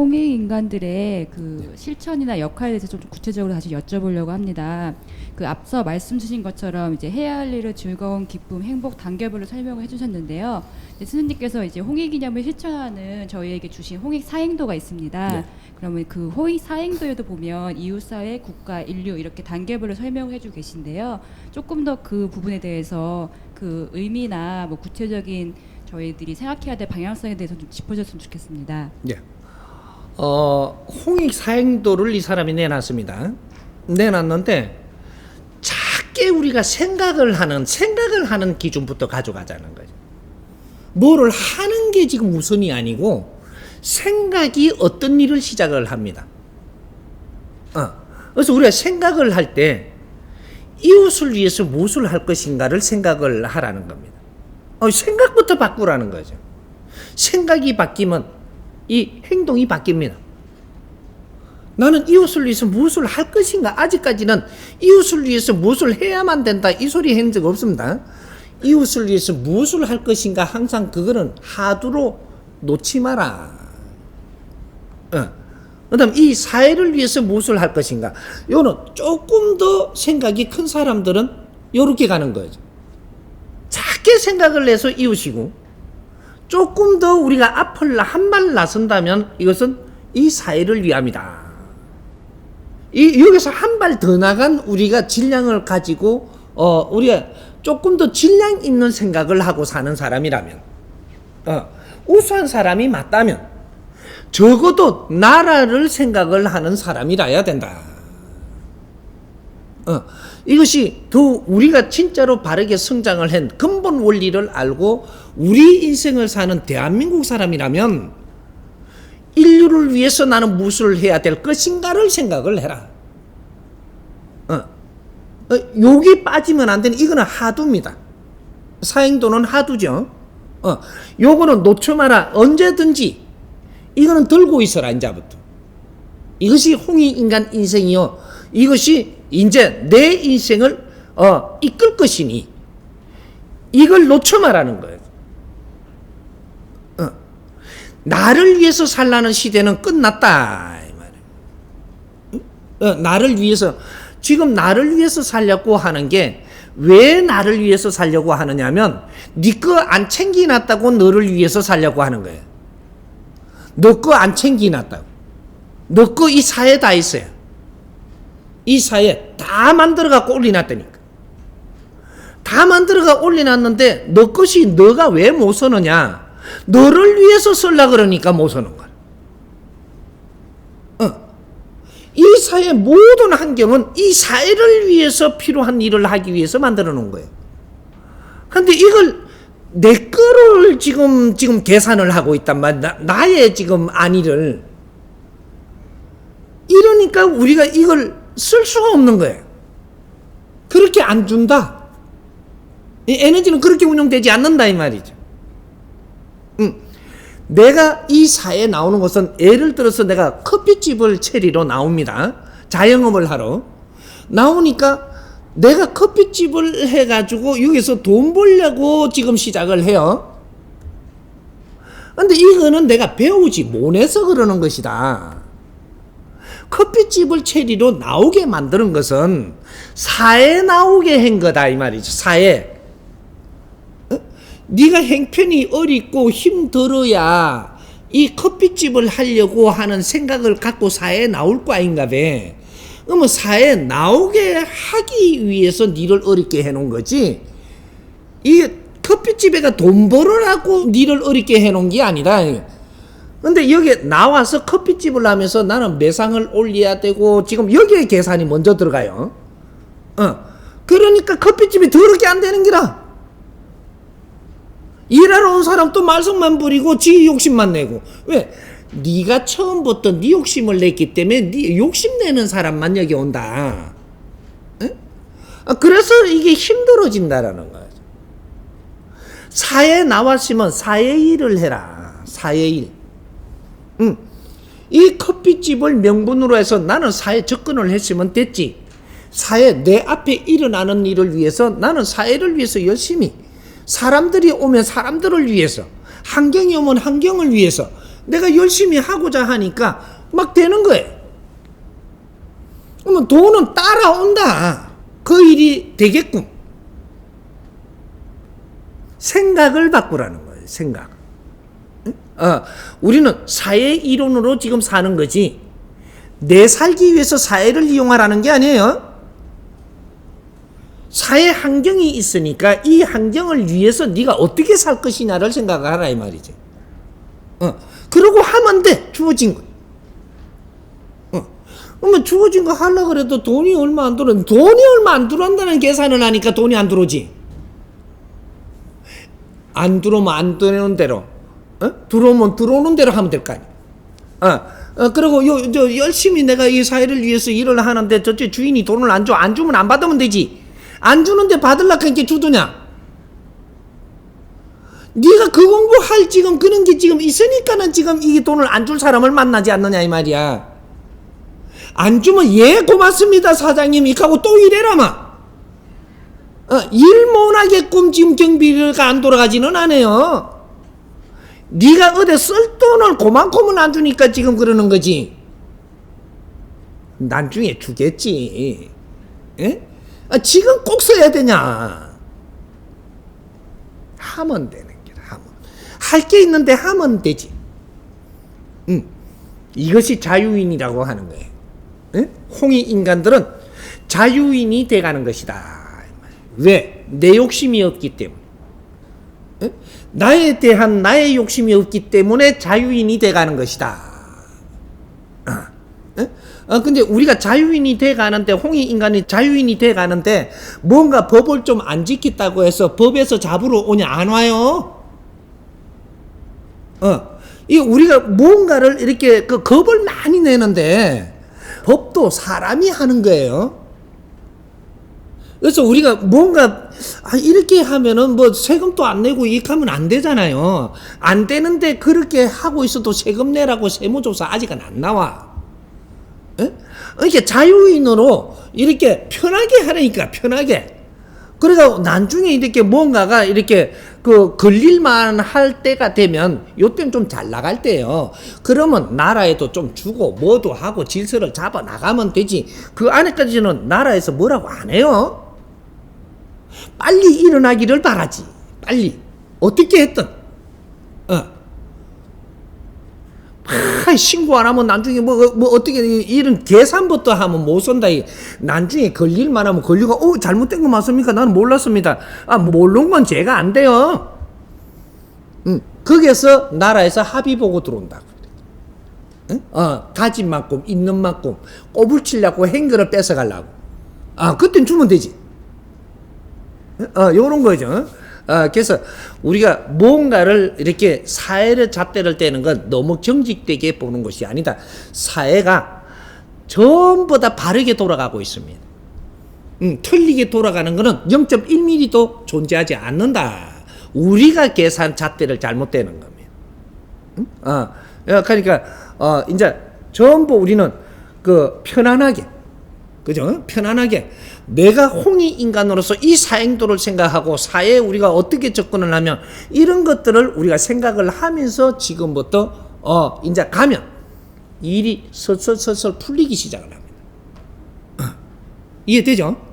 홍익 인간들의 그 실천이나 역할에 대해서 좀 구체적으로 다시 여쭤보려고 합니다. 그 앞서 말씀 주신 것처럼 이제 해야 할 일을 즐거움, 기쁨, 행복 단계별로 설명을 해주셨는데요. 이제 스님께서 이제 홍익 기념을 실천하는 저희에게 주신 홍익 사행도가 있습니다. 네. 그러면 그 홍익 사행도에도 보면 이웃 사회, 국가, 인류 이렇게 단계별로 설명을 해주고 계신데요. 조금 더 그 부분에 대해서 그 의미나 뭐 구체적인 저희들이 생각해야 될 방향성에 대해서 좀 짚어줬으면 좋겠습니다. 예. 어, 홍익 사행도를 이 사람이 내놨습니다. 내놨는데 작게 우리가 생각을 하는 생각을 하는 기준부터 가져가자는 거죠. 뭐를 하는 게 지금 우선이 아니고 생각이 어떤 일을 시작을 합니다. 어. 그래서 우리가 생각을 할 때 이웃을 위해서 무엇을 할 것인가를 생각을 하라는 겁니다. 어, 생각부터 바꾸라는 거죠. 생각이 바뀌면 이 행동이 바뀝니다. 나는 이웃을 위해서 무엇을 할 것인가? 아직까지는 이웃을 위해서 무엇을 해야만 된다. 이 소리 한 적 없습니다. 이웃을 위해서 무엇을 할 것인가? 항상 그거는 하두로 놓지 마라. 어. 그 다음 이 사회를 위해서 무엇을 할 것인가? 요는 조금 더 생각이 큰 사람들은 요렇게 가는 거죠. 작게 생각을 해서 이웃이고 조금 더 우리가 앞을 한 발 나선다면 이것은 이 사회를 위함이다. 이 여기서 한 발 더 나간 우리가 질량을 가지고 어 우리가 조금 더 질량 있는 생각을 하고 사는 사람이라면 어 우수한 사람이 맞다면 적어도 나라를 생각을 하는 사람이라야 된다. 어, 이것이 더 우리가 진짜로 바르게 성장을 한 근본 원리를 알고 우리 인생을 사는 대한민국 사람이라면 인류를 위해서 나는 무엇을 해야 될 것인가를 생각을 해라. 어, 어, 욕이 빠지면 안 되는 이거는 하두입니다. 사행도는 하두죠. 어, 요거는 놓쳐 마라. 언제든지 이거는 들고 있어라 이제부터. 이것이 홍익 인간 인생이요. 이것이 이제 내 인생을 어, 이끌 것이니 이걸 놓쳐 말하는 거예요. 어. 나를 위해서 살라는 시대는 끝났다. 어, 나를 위해서 지금 나를 위해서 살려고 하는 게 왜 나를 위해서 살려고 하느냐면 네 거 안 챙기놨다고 너를 위해서 살려고 하는 거예요. 너 거 안 챙기놨다고. 너 거 이 사회 다 있어요. 이 사회 다 만들어갖고 올려놨다니까. 다 만들어가 올려놨는데 너 것이 너가 왜 못 서느냐? 너를 위해서 쓸라 그러니까 못 서는 거야. 어. 이 사회 모든 환경은 이 사회를 위해서 필요한 일을 하기 위해서 만들어 놓은 거예요. 근데 이걸 내 거를 지금 지금 계산을 하고 있단 말이야. 나, 의 지금 안위를 이러니까 우리가 이걸 쓸 수가 없는 거예요. 그렇게 안 준다. 이 에너지는 그렇게 운영되지 않는다 이 말이죠. 음. 내가 이 사회에 나오는 것은 예를 들어서 내가 커피집을 체리로 나옵니다. 자영업을 하러 나오니까 내가 커피집을 해가지고 여기서 돈 벌려고 지금 시작을 해요. 근데 이거는 내가 배우지 못해서 그러는 것이다. 커피집을 체리로 나오게 만드는 것은 사회 나오게 한 거다 이 말이죠. 사회. 어? 네가 행편이 어리고 힘들어야 이 커피집을 하려고 하는 생각을 갖고 사회에 나올 거 아닌가 봐. 그러면 사회에 나오게 하기 위해서 니를 어렵게 해놓은 거지. 이 커피집에가 돈 벌으라고 니를 어렵게 해놓은 게 아니라. 근데 여기 나와서 커피집을 하면서 나는 매상을 올려야 되고 지금 여기에 계산이 먼저 들어가요. 어. 그러니까 커피집이 더럽게 안 되는 기라. 일하러 온 사람 또 말썽만 부리고 지 욕심만 내고. 왜? 네가 처음부터 네 욕심을 냈기 때문에 네 욕심 내는 사람만 여기 온다. 에? 아, 그래서 이게 힘들어진다라는 거죠. 사회 나왔으면 사회 일을 해라. 사회 일. 응. 이 커피집을 명분으로 해서 나는 사회 접근을 했으면 됐지. 사회 내 앞에 일어나는 일을 위해서 나는 사회를 위해서 열심히 사람들이 오면 사람들을 위해서 환경이 오면 환경을 위해서 내가 열심히 하고자 하니까 막 되는 거예요. 그러면 돈은 따라온다. 그 일이 되겠군. 생각을 바꾸라는 거예요. 생각. 응? 어, 우리는 사회 이론으로 지금 사는 거지. 내 살기 위해서 사회를 이용하라는 게 아니에요. 사회 환경이 있으니까 이 환경을 위해서 네가 어떻게 살 것이냐를 생각하라 이 말이지. 어, 그러고 하면 돼. 주어진 거. 어, 그러면 주어진 거 하려 그래도 돈이 얼마 안 들어. 돈이 얼마 안 들어온다는 계산을 하니까 돈이 안 들어오지. 안 들어오면 안 들어오는 대로, 어? 들어오면 들어오는 대로 하면 될 거 아니야. 어, 어, 그리고 요, 저 열심히 내가 이 사회를 위해서 일을 하는데 저쪽 주인이 돈을 안 줘. 안 주면 안 받으면 되지. 안 주는데 받을라고 하니까 주더냐? 네가 그 공부할 지금 그런 게 지금 있으니까는 지금 이 돈을 안 줄 사람을 만나지 않느냐 이 말이야. 안 주면 예 고맙습니다 사장님 이하고 또 이래라 마. 어, 일 못하게끔 지금 경비가 안 돌아가지는 않아요. 네가 어디 쓸 돈을 그만큼은 안 주니까 지금 그러는 거지. 나중에 주겠지. 예? 아, 지금 꼭 써야 되냐? 하면 되는 게다. 하면 할게 있는데 하면 되지. 음, 이것이 자유인이라고 하는 거예요. 예? 홍이 인간들은 자유인이 돼가는 것이다. 왜? 내 욕심이 없기 때문에. 예? 나에 대한 나의 욕심이 없기 때문에 자유인이 돼가는 것이다. 아, 근데 우리가 자유인이 돼 가는데, 홍이 인간이 자유인이 돼 가는데, 뭔가 법을 좀 안 지켰다고 해서 법에서 잡으러 오냐, 안 와요? 어, 이 우리가 뭔가를 이렇게 그 겁을 많이 내는데, 법도 사람이 하는 거예요. 그래서 우리가 뭔가 아, 이렇게 하면은 뭐 세금도 안 내고 이익하면 안 되잖아요. 안 되는데 그렇게 하고 있어도 세금 내라고 세무조사 아직은 안 나와. 예? 이렇게 자유인으로 이렇게 편하게 하라니까 편하게. 그러니까 나중에 이렇게 뭔가가 이렇게 그 걸릴만 할 때가 되면 요때는 좀 잘 나갈 때예요. 그러면 나라에도 좀 주고 뭐도 하고 질서를 잡아 나가면 되지. 그 안에까지는 나라에서 뭐라고 안 해요. 빨리 일어나기를 바라지. 빨리. 어떻게 했든. 어. 아, 신고 안 하면 나중에 뭐, 뭐 어떻게 이런 계산부터 하면 못. 이 나중에 걸릴만 하면 걸리고, 어, 잘못된 거 맞습니까? 나는 몰랐습니다. 아, 모르는 건 제가 안 돼요. 음, 거기에서 나라에서 합의 보고 들어온다고. 응? 어, 가진 만큼, 있는 만큼, 꼬불치려고 행거를 뺏어가려고. 아, 그땐 주면 되지. 어, 요런 거죠. 어, 그래서 우리가 뭔가를 이렇게 사회를 잣대를 떼는 건 너무 정직되게 보는 것이 아니다. 사회가 전부 다 바르게 돌아가고 있습니다. 음, 틀리게 돌아가는 것은 0.1mm도 존재하지 않는다. 우리가 계산 잣대를 잘못되는 겁니다. 음? 어, 어, 그러니까 어, 이제 전부 우리는 그 편안하게 그죠? 편안하게 내가 홍이 인간으로서 이 사행도를 생각하고 사회에 우리가 어떻게 접근을 하면 이런 것들을 우리가 생각을 하면서 지금부터 어 이제 가면 일이 설설설설 풀리기 시작을 합니다. 어, 이해되죠?